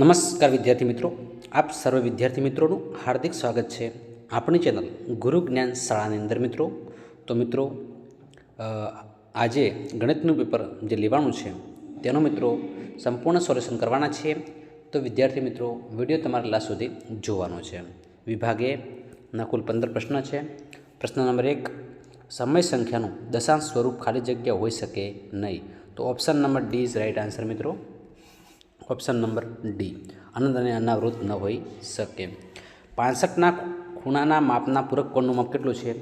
નમસ્કાર વિદ્યાર્થી મિત્રો. આપ સર્વ વિદ્યાર્થી મિત્રોનું હાર્દિક સ્વાગત છે આપણી ચેનલ ગુરુ જ્ઞાન શાળાની અંદર મિત્રો. તો મિત્રો આજે ગણિતનું પેપર જે લેવાનું છે તેનો મિત્રો સંપૂર્ણ સોલ્યુશન કરવાના છીએ તો વિદ્યાર્થી મિત્રો, વીડિયો તમારે લાસ્ટ સુધી જોવાનો છે. વિભાગે ના કુલ પંદર પ્રશ્ન છે. પ્રશ્ન નંબર એક, સમય સંખ્યાનું દશાંશ સ્વરૂપ ખાલી જગ્યા હોઈ શકે નહીં. તો option number D is right answer મિત્રો. Option number D. અનંત અને અનાવૃત ન હોઈ શકે. પાંસઠના ખૂણાના માપના પૂરક કોણનું માપ કેટલું છે?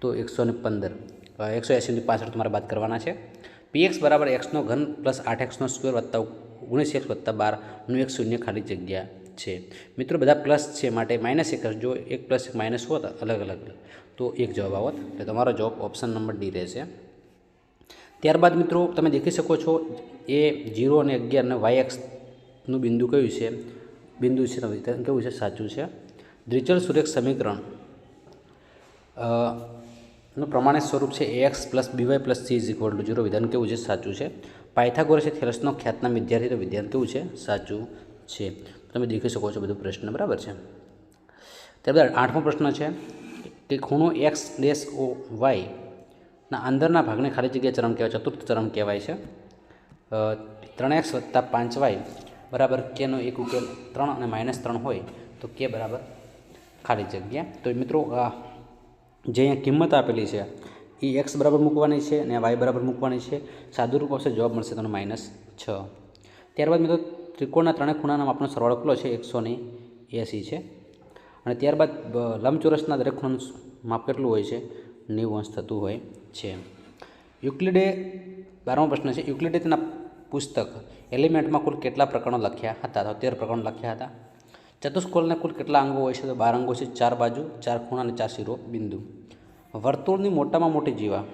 તો એકસો ને પંદર. એકસો એંસીની પાસઠ તમારે બાદ કરવાના છે. પીએક્સ બરાબર એક્સનો ઘન પ્લસ આઠ એક્સનો સ્ક્વેર વત્તા ઓગણીસ એક્સ વત્તા બારનું એક શૂન્ય ખાલી જગ્યા છે. મિત્રો, બધા પ્લસ છે માટે માઇનસ એક જો. એક પ્લસ એક માઇનસ હોત, અલગ અલગ. તો એક જવાબ આવત. એટલે તમારો જવાબ ઓપ્શન નંબર ડી રહેશે. ત્યારબાદ મિત્રો, તમે દેખી શકો છો એ જીરો અને અગિયાર અને વાય એક્સનું બિંદુ કયું છે? બિંદુ છે કેવું છે? સાચું છે. દ્વિચલ સુરેખ સમીકરણ. નું પ્રમાણિત સ્વરૂપ છે A X plus B Y plus C is equal to zero વિધાન કેવું છે? સાચું છે. પાયથાગોરસ છે થેરસનો ખ્યાતના વિદ્યાર્થી. તો વિધાન કેવું છે? સાચું છે. તમે દેખી શકો છો બધું પ્રશ્ન. બરાબર છે. ત્યારબાદ આઠમો પ્રશ્ન છે કે ખૂણો એક્સ ડેશ ઓ વાય ના અંદરના ભાગને ખાલી જગ્યા ચરમ કહેવાય ચતુર્થ ચરમ કહેવાય છે. ત્રણ એક્સ વત્તા પાંચ વાય બરાબર કેનો એક ઉકેલ ત્રણ અને માઇનસ ત્રણ હોય તો કે બરાબર ખાલી જગ્યા. તો મિત્રો જે અહીંયા કિંમત આપેલી છે એ એક્સ બરાબર મૂકવાની છે અને વાય બરાબર મૂકવાની છે. સાદુરૂપ આવશે જવાબ મળશે તમને માઇનસ છ. ત્યારબાદ મિત્રો, ત્રિકોણના ત્રણેય ખૂણાના માપનો સરવાળો કેટલો છે? એકસો ને એંસી છે. અને ત્યારબાદ લંબચોરસના દરેક ખૂણાનું માપ કેટલું હોય છે? નેવું અંશ થતું હોય છે. યુક્લિડે, બારમો પ્રશ્ન છે, યુક્લિડે તેના પુસ્તક એલિમેન્ટમાં કુલ કેટલા પ્રકરણો લખ્યા હતા? તો તેર પ્રકરણો લખ્યા હતા. ચતુષ્કોલને કુલ કેટલા અંગો હોય છે? તો બાર અંગો છે, ચાર બાજુ, ચાર ખૂણા અને ચાર શિરો બિંદુ. વર્તુળની મોટામાં મોટી જીવા.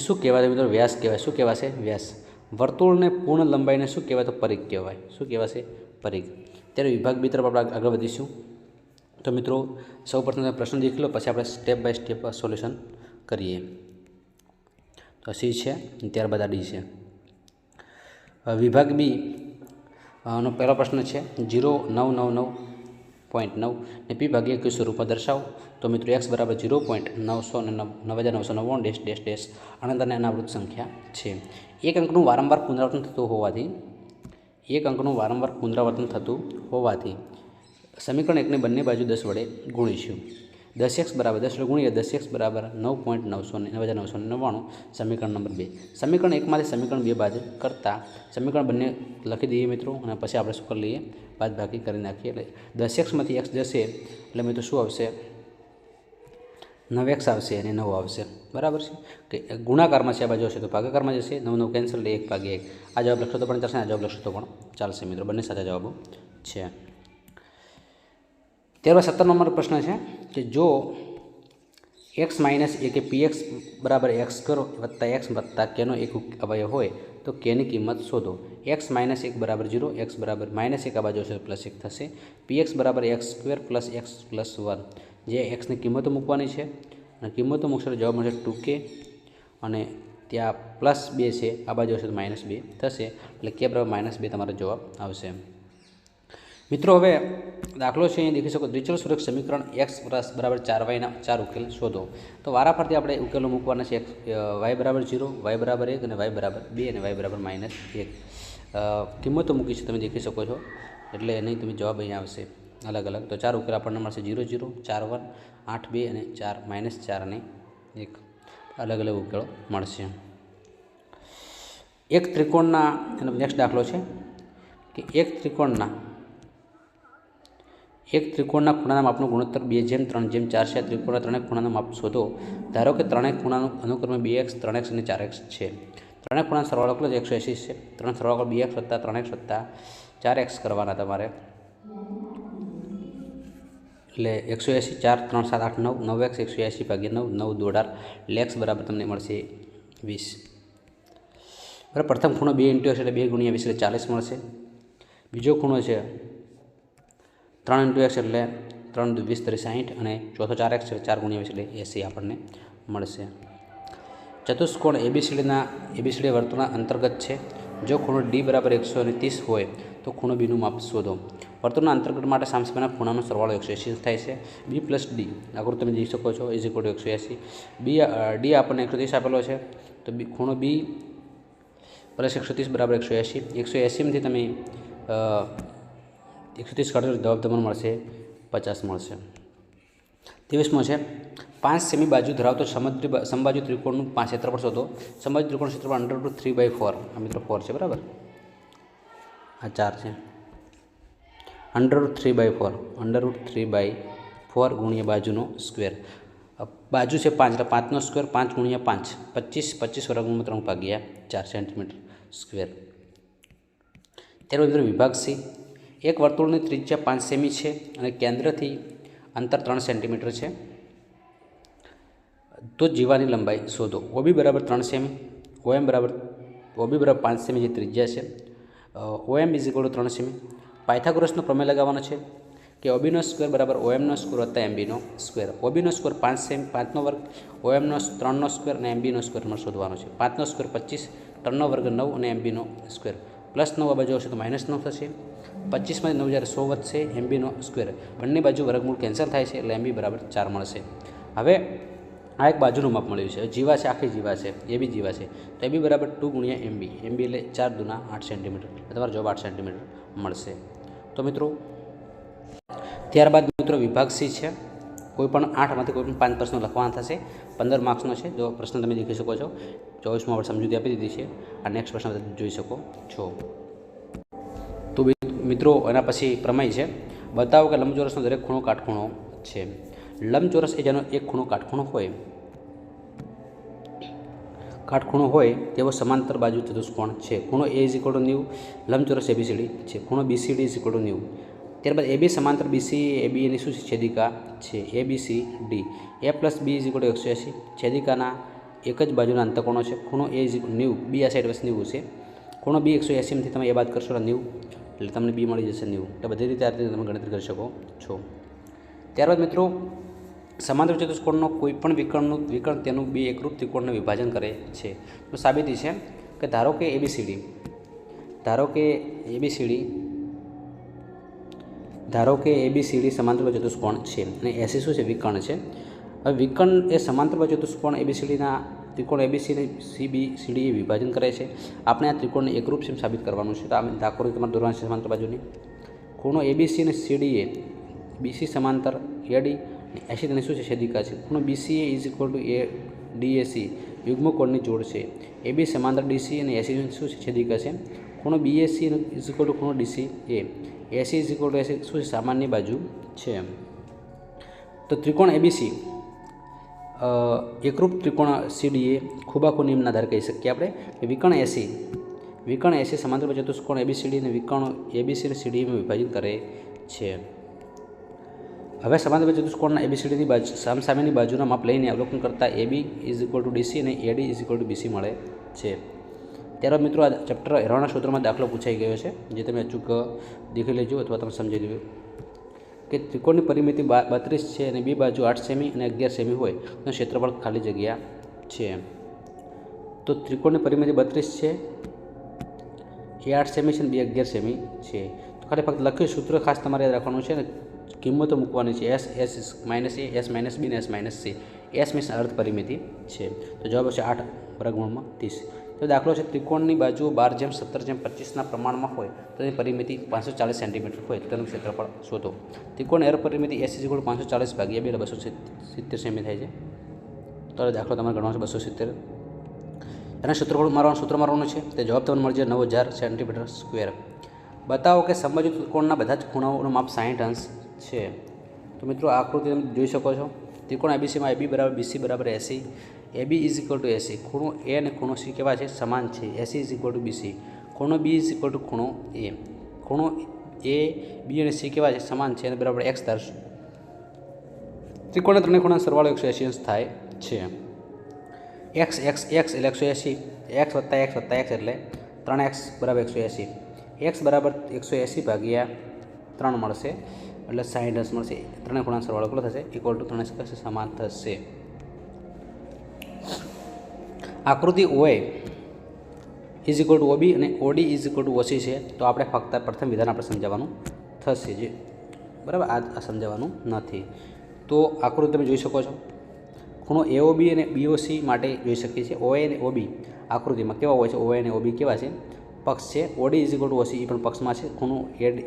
શું કહેવાય મિત્રો? વ્યાસ કહેવાય. શું કહેવાશે વ્યાસ. વર્તુળને પૂર્ણ લંબાઈને શું કહેવાય? તો પરિઘ કહેવાય. શું કહેવાશે પરિઘ. ત્યારે વિભાગ બી તરફ આપણે આગળ વધીશું. તો મિત્રો સૌ પ્રથમ પ્રશ્ન દેખી લો, પછી આપણે સ્ટેપ બાય સ્ટેપ સોલ્યુશન કરીએ. તો સી છે, ત્યારબાદ આ ડી છે. વિભાગ બી નો પહેલો પ્રશ્ન છે, જીરો નવ નવ નવ પોઈન્ટ નવ ને પી ભાગ્ય કયું સ્વરૂપમાં દર્શાવો? તો મિત્રો એક્સ બરાબર જીરો પોઈન્ટ નવસો અને નવ હજાર નવસો નવ્વાણું ડેશ ડેશ ડેશ અનંત અને અનાવૃત સંખ્યા છે. એક અંકનું વારંવાર પુનરાવર્તન થતું હોવાથી, એક અંકનું વારંવાર પુનરાવર્તન થતું હોવાથી સમીકરણ એકને બંને બાજુ દસ વડે ગુણીશું. દસ એક્સ બરાબર, દસ ગુણ્યા દસ એક્સ બરાબર નવ પોઈન્ટ નવસો નવ હજાર નવસો નવ્વાણું, સમીકરણ નંબર બે. સમીકરણ એકમાંથી સમીકરણ બે બાદ કરતાં સમીકરણ બંને લખી દઈએ મિત્રો, અને પછી આપણે શું કરી લઈએ? બાદ ભાગી કરી નાખીએ. એટલે દસ એક્સમાંથી એક્સ જશે, એટલે મિત્રો શું આવશે? નવ એક્સ આવશે અને નવ આવશે. બરાબર છે? કે ગુણાકારમાં છે, આ બાજુ હશે તો ભાગાકારમાં જશે, નવ નવ કેન્સલ એક ભાગે એક. આ જવાબ લખશો તો પણ ચાલશે, આ જવાબ લખશો તો પણ ચાલશે મિત્રો. બંને સાચા જવાબો છે. ત્યારબાદ સત્તર નંબર પ્રશ્ન છે કે જો એક્સ માઇનસ એ કે પી એક્સ બરાબર એક્સ કરો વત્તા એક્સ વત્તા કેનો એક અવયવ હોય, તો કેની કિંમત શોધો. એક્સ માઇનસ એક બરાબર જીરો એક્સ બરાબર માઇનસ એક આ બાજુ હશે પ્લસ એક થશે. પી એક્સ બરાબર X square plus X plus one જે એક્સની કિંમતો મૂકવાની છે. અને કિંમતો મૂકશે જવાબ મળશે ટુ કે અને ત્યાં પ્લસ બે છે, આ બાજુ હશે તો માઇનસ બે થશે. એટલે કે બરાબર માઇનસ બે તમારો જવાબ આવશે મિત્રો, હવે દાખલો છે, અહીં દેખી શકો. દ્વિચલ સુરક્ષ સમીકરણ એક્સ બરાબર ચાર વાયના, ચાર ઉકેલ શોધો. તો વારાફરતી આપણે ઉકેલો મૂકવાના છે વાય બરાબર જીરો, વાય બરાબર એક અને વાય બરાબર બે અને વાય બરાબર માઇનસ એક. કિંમતો મૂકી છે, તમે દેખી શકો છો. એટલે નહીં તમે જવાબ અહીંયા આવશે. અલગ અલગ. તો ચાર ઉકેલ આપણને મળશે જીરો ઝીરો ચાર, વન, આઠ, બે અને ચાર, માઇનસ ચાર અને એક. અલગ અલગ ઉકેલો મળશે. એક ત્રિકોણના, એનો નેક્સ્ટ દાખલો છે, કે એક ત્રિકોણના એક ત્રિકોણના ખૂણાના માપનું ગુણોત્તર બે જેમ ત્રણ જેમ ચાર છે. ત્રિકોણના ત્રણેય ખૂણાના માપ શોધો. ધારો કે ત્રણેય ખૂણાનું અનુક્રમે બે એક્સ, ત્રણ એક્સ અને ચાર એક્સ છે. ત્રણેય ખૂણા સરવાળો જ એકસો એંસી છે. ત્રણ સરવાળો બે એક્સ વત્તા ત્રણ એક્સ વત્તા ચાર એક્સ કરવાના તમારે. એટલે એકસો એંસી ચાર, ત્રણ, સાત, આઠ, નવ. નવ એક્સ, એકસો એંસી ભાગ્યા નવ. નવ દોઢાર. એટલે એક્સ બરાબર તમને મળશે વીસ. બરાબર, પ્રથમ ખૂણો બે ઇન્ટુ એટલે બે ગુણ્યા વીસ એટલે ચાલીસ મળશે. બીજો ખૂણો છે ત્રણ ઇન્ટુ એક્સ એટલે ત્રણ વીસ ત્રીસ સાહીઠ અને ચોથો ચાર એક્સ એટલે ચાર ગુણ્યા વીસ એટલે એસી આપણને મળશે. ચતુષ્કોણ એબીસીડીના એબીસીડી વર્તુળના અંતર્ગત છે. જો ખૂણો ડી બરાબર એકસો અને ત્રીસ હોય તો ખૂણો બીનું માપ શોધો. વર્તુળના અંતર્ગત માટે સામસામેના ખૂણાનો સરવાળો એકસો એંસી થાય છે. બી પ્લસ ડી આકૃતિ તમે જોઈ શકો છો ઇઝ ઇક્વલ ટુ એકસો એંસી બી ડી આપણને એકસો ત્રીસ આપેલો છે. તો બી, ખૂણો બી પ્લસ એકસો ત્રીસ બરાબર એકસો એંસી એકસો એંસીમાંથી તમે એકસો ત્રીસ કાઢો જવાબ તમને મળશે, પચાસ મળશે. ત્રેવીસમો છે, પાંચ સેમી બાજુ ધરાવતો સમુદ્રી સંબાજુ ત્રિકોણનું પાંચ ક્ષેત્રફળ શોધો. સંબાજુ ત્રિકોણ ક્ષેત્રફળ under two three by four આ મિત્રો ફોર છે, બરાબર? આ ચાર છે. Under root three by four under root three by four ગુણ્યા બાજુનો સ્ક્વેર બાજુ છે પાંચ, એટલે પાંચનો સ્ક્વેર પાંચ ગુણ્યા પાંચ. પચીસ પચીસ વર્ગમાં ત્રણ ભાગ્યા ચાર સેન્ટીમીટર સ્ક્વેર ત્યારબાદ મિત્રો વિભાગ સી. એક વર્તુળની ત્રિજ્યા પાંચ સેમી છે અને કેન્દ્રથી અંતર ત્રણ સેન્ટીમીટર છે. તો જીવાની લંબાઈ શોધો. ઓબી બરાબર ત્રણ સેમી ઓએમ બરાબર ઓબી બરાબર પાંચ સેમી જે ત્રિજ્યા છે. ઓએમ ઇઝ ત્રણ સેમી. પાયથાગોરસનો પ્રમેય લગાવવાનો છે કે ઓબીનો સ્ક્વેર બરાબર ઓએમનો સ્ક્વેર વત્તા એમબીનો સ્ક્વેર ઓબીનો સ્ક્વેર પાંચ સેમ, પાંચનો વર્ગ ઓએમનો ત્રણનો સ્ક્વેર અને એમબીનો સ્ક્વેર મને શોધવાનો છે. પાંચનો સ્ક્વેર પચીસ, ત્રણનો વર્ગ નવ અને એમબીનો સ્ક્વેર પ્લસ નવ આ બાજુ આવશે તો માઇનસ નવ થશે. પચીસમાંથી નવ જ્યારે સો વધશે એમબીનો સ્ક્વેર બંને બાજુ વર્ગમૂળ કેન્સલ થાય છે, એટલે એમબી બરાબર ચાર મળશે. હવે આ એક બાજુનું માપ મળ્યું છે. જીવા છે, આખી જીવા છે, એ બી જીવા છે. તો એ બી બરાબર ટુ ગુણ્યા એમબી. એમબી એટલે ચાર દુના આઠ સેન્ટીમીટર તમારો જવાબ આઠ સેન્ટીમીટર મળશે. તો મિત્રો, ત્યારબાદ મિત્રો વિભાગ સી છે. કોઈ પણ આઠમાંથી કોઈ પણ પાંચ પ્રશ્નો લખવાના થશે. પંદર માર્ક્સનો છે. જો પ્રશ્ન તમે દેખી શકો છો. ચોવીસમાં આપણે સમજૂતી આપી દીધી છે. આ નેક્સ્ટ પ્રશ્ન જોઈ શકો છો. તો મિત્રો, એના પછી પ્રમેય છે. બતાવો કે લંબચોરસનો દરેક ખૂણો કાટખૂણો છે. લંબચોરસ એ જેનો એક ખૂણો કાટખૂણો હોય. કાટખૂણો હોય તેવો સમાંતર બાજુ ચતુષ્કોણ છે. ખૂણો એ ઇઝ ઇક્વલ ટુ ન્યૂ લંબચોરસ એબીસીડી છે. ખૂણો B C D is equal to new ત્યારબાદ એ બી સમાંતર બીસી એ બી એની શું છે? છેદિકા છે. A B C D A plus B is equal to એકસો એંસી છેદિકાના એક જ બાજુના અંતકોણો છે. ખૂણો એ ઇઝ ન્યૂ બી આ સાઈડ બસ ન્યૂ છે. ખૂણો બી એકસો એંસીમાંથી તમે એ વાત કરશો ન્યૂ એટલે તમને બી મળી જશે નેવું એટલે બધી રીતે આ રીતે તમે ગણતરી કરી શકો છો. ત્યારબાદ મિત્રો, સમાંતર ચતુષ્કોણનો કોઈ પણ વિકર્ણનું વિકર્ણ તેનું બે એકરૂપ ત્રિકોણનું વિભાજન કરે છે. તો સાબિતી છે કે ધારો કે એબીસીડી ધારો કે એબીસીડી ધારો કે એબીસીડી સમાંતર ચતુષ્કોણ છે. અને એસી શું છે? વિકર્ણ છે. હવે વિકર્ણ એ સમાંતર ચતુષ્કોણ એબીસીડીના ત્રિકોણ એબીસી સીબી સીડી એ વિભાજન કરે છે. આપણે આ ત્રિકોણને એકરૂપ એમ સાબિત કરવાનું છે. તો આ દાખલો તમારે દોરવાનું છે સમાંતર બાજુની ખૂણો એબીસી અને સીડીએ બીસી સમાંતર એડી એસી તેને શું છે? છેદિકા છે. ખૂણો B C A is equal to A D A C યુગ્મ કોણની જોડ છે. એ બી સમાંતર ડીસી અને એસી શું છે? છેદિકા છે. ખૂણો B S C is equal to ખૂણો D C A A C is equal to A C શું છે? સામાન્ય બાજુ છે. તો ત્રિકોણ એબીસી એકરૂપ ત્રિકોણ સીડીએ ખૂબાખૂ નિયમના આધારે કહી શકીએ આપણે વિકર્ણ એસી વિકર્ણ એસી સમાંતર ચતુષ્કોણ એબીસીડી અને વિકર્ણ એબીસી સીડીમાં વિભાજિત કરે છે. હવે સમાંતર ચતુષ્કોણના એબીસીડીની બાજુ, સામસામેની બાજુના માપ લઈને અવલોકન કરતાં A B is equal to D C અને A D is equal to B C મળે છે. ત્યારબાદ મિત્રો આ ચેપ્ટર એરવાના સૂત્રમાં દાખલો પૂછાઈ ગયો છે, જે તમે અચૂક દેખી લેજો અથવા તમે સમજી લેજો. કે ત્રિકોણની પરિમિતિ બત્રીસ છે અને બે બાજુ આઠ સેમી અને અગિયાર સેમી હોય, તો ક્ષેત્રફળ ખાલી જગ્યા છે. તો ત્રિકોણની પરિમિતિ બત્રીસ છે, એ આઠ સેમી છે અને બે અગિયાર સેમી છે. તો ખાલી ફક્ત લખ્યું સૂત્ર ખાસ તમારે યાદ રાખવાનું છે ને કિંમતો મૂકવાની છે. S S minus A, S minus B ને S minus C. S means અર્ધ પરિમિતિ છે. તો જવાબ છે આઠ વર્ગમૂળમાં ત્રીસ. તો દાખલો છે, ત્રિકોણની બાજુ બાર જેમ, સત્તર જેમ, પચીસના પ્રમાણમાં હોય, તો તેની પરિમિતિ પાંચસો ચાલીસ સેન્ટીમીટર હોય. તેનું ક્ષેત્રફળ શોધો. ત્રિકોણ એર પરિમિતિ એસ ઇઝ પાંચસો ચાલીસ ભાગ્યા બે, એટલે બસો સિત્તેર સેમી થાય છે. તો દાખલો તમારે ગણવાનો છે, બસો સિત્તેર. એના ક્ષેત્રફળ મારવાનું, સૂત્ર મારવાનું છે, તે જવાબ તમને મળશે નવ હજાર સેન્ટીમીટર સ્ક્વેર. બતાવો કે સંબંધિત ત્રિકોણના બધા જ ખૂણાઓનું માપ સાહીઠ અંશ છે. તો મિત્રો આકૃતિ તમે જોઈ શકો છો. ત્રિકોણ એબીસીમાં એબી બરાબર બીસી બરાબર A C A B is equal to A C ખૂણો એ અને ખૂણો સી કેવા છે? સમાન છે. A C is equal to B C ખૂણો બી ઇઝ ઇક્વલ ટુ ખૂણો એ ખૂણો એ બી અને સી કેવા છે? સમાન છે. અને બરાબર એક્સ ધારશું. ત્રિકોણ ત્રણે ખૂણા સરવાળો એકસો એસી અંશ થાય છે. એક્સ એક્સ એક્સ એટલે એકસો એસી એક્સ વત્તા એક્સ વત્તા એક્સ એટલે ત્રણ એક્સ બરાબર એકસો એસી એક્સ બરાબર એકસો એંસી ભાગ્યા ત્રણ મળશે. એટલે સાઠ અંશ મળશે. ત્રણે ખૂણા સરવાળો કેટલો થશે? ઇક્વલ ટુ ત્રણે સમાન થશે. આકૃતિ O A is equal to O B અને O D is equal to O C છે. તો આપણે ફક્ત પ્રથમ વિધાન આપણે સમજાવવાનું થશે જે. બરાબર? આ સમજાવવાનું નથી. તો આકૃતિ તમે જોઈ શકો છો. ખૂણો એઓબી અને બીઓસી માટે જોઈ શકીએ છીએ. ઓએ અને ઓબી આકૃતિમાં કેવા હોય છે? ઓએ અને ઓબી કેવા છે? પક્ષ છે. OD is equal to OC એ પણ પક્ષમાં છે. ખૂણો add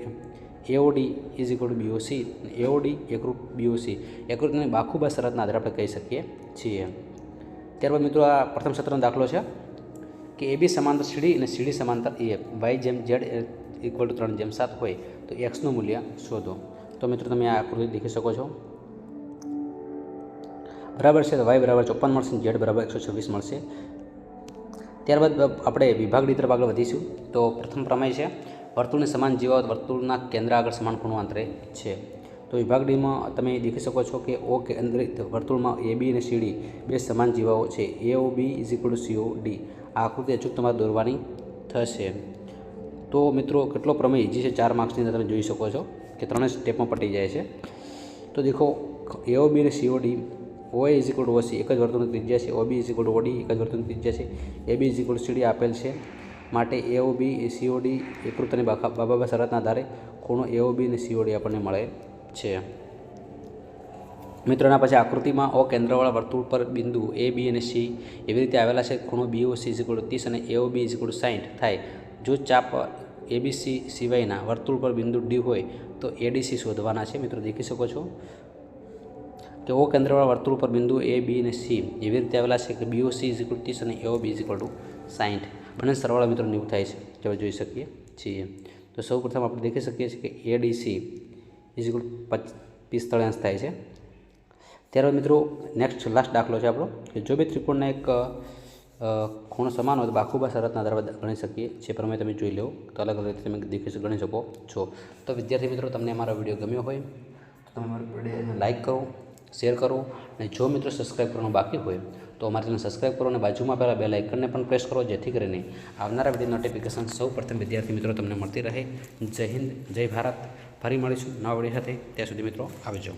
A O D is equal to B O C A O D એકરૂપ બીઓસી એકરૂપની બાખુબા શરતના આધારે આપણે કહી શકીએ છીએ. ત્યારબાદ મિત્રો આ પ્રથમ સત્રનો દાખલો છે કે એ બી સમાંતર સીડી અને સીડી સમાંતર એ વાય જેમ ઝેડ ઇક્વલ ટુ ત્રણ જેમ સાત હોય તો એક્સનું મૂલ્ય શોધો. તો મિત્રો તમે આ આકૃતિ દેખી શકો છો. બરાબર છે, તો વાય બરાબર ચોપન મળશે ઝેડ બરાબર એકસો છવ્વીસ મળશે. ત્યારબાદ આપણે વિભાગ ડી તરફ આગળ વધીશું. તો પ્રથમ પ્રમેય છે, વર્તુળની સમાન જીવાત વર્તુળના કેન્દ્ર આગળ સમાન ખૂણો અંતરે છે. તો વિભાગ ડીમાં તમે દેખી શકો છો કે ઓ કેન્દ્રિત વર્તુળમાં એ, બી અને સી, ડી બે સમાન જીવાઓ છે. A, O, B is equal to C O D આ આકૃતિ અચૂક તમારે દોરવાની થશે. તો મિત્રો, કેટલો પ્રમેય ઇઝી છે ચાર માર્ક્સની અંદર તમે જોઈ શકો છો કે ત્રણેય સ્ટેપમાં પટી જાય છે. તો દેખો એઓ બી અને C O D O is equal to O C એક જ વર્તુળની ત્રિજ્યા છે. O, B is equal to O D એક જ વર્તુળની ત્રિજ્યા છે. એ, બી ઇઝ ઇક્વલ સીડી આપેલ છે. માટે એઓ બી એ સીઓડી એકૃતની બાખા બાબા શરતના આધારે ખૂણો એઓ બી અને સીઓડી આપણને મળે. છે. મિત્રોના પછી આકૃતિમાં ઓ કેન્દ્રવાળા વર્તુળ પર બિંદુ એ બી અને સી એવી રીતે આવેલા છે. ખૂણો બીઓ સી ઇઝ ત્રીસ અને એઓ બી ઇઝ સાઠ થાય. જો ચાપ એબીસી સિવાયના વર્તુળ પર બિંદુ ડી હોય તો એડીસી શોધવાના છે. મિત્રો દેખી શકો છો કે ઓ કેન્દ્રવાળા વર્તુળ પર બિંદુ એ બી અને સી એવી રીતે આવેલા છે કે બીઓ સી ઇઝ ત્રીસ અને એઓ બી ઇઝ ઇક્વલ ટુ સાઠ બંને સરવાળા મિત્રો ન્યૂ થાય છે. જેવા જોઈ શકીએ છીએ. તો સૌ પ્રથમ આપણે દેખી શકીએ છીએ કે એડીસી ઇઝ ઇક્વલ પિસ્તાળીસ થાય છે. ત્યારબાદ મિત્રો નેક્સ્ટ લાસ્ટ દાખલો છે આપણો, કે જો બે ત્રિકોણના એક ખૂણ સમાન હોય તો બાખુબા શરતના આધારે ગણી શકીએ. જે પ્રમાણે તમે જોઈ લો, તો અલગ અલગ રીતે તમે દેખી ગણી શકો છો. તો વિદ્યાર્થી મિત્રો, તમને અમારો વીડિયો ગમ્યો હોય, તો તમે અમારો વિડીયોને લાઇક કરો શેર કરો, અને જો મિત્રો સબસ્ક્રાઈબ કરવાનું બાકી હોય, તો અમારે ચેનલ સબસ્ક્રાઈબ કરો અને બાજુમાં પહેલાં બે લાઇકનને પણ પ્રેસ કરો, જેથી કરીને આવનારા વીડિયો નોટિફિકેશન સૌ પ્રથમ વિદ્યાર્થી મિત્રો તમને મળતી રહે. જય હિન્દ, જય ભારત. ફરી મળીશું નવા વીડિયો સાથે. ત્યાં સુધી મિત્રો આવજો.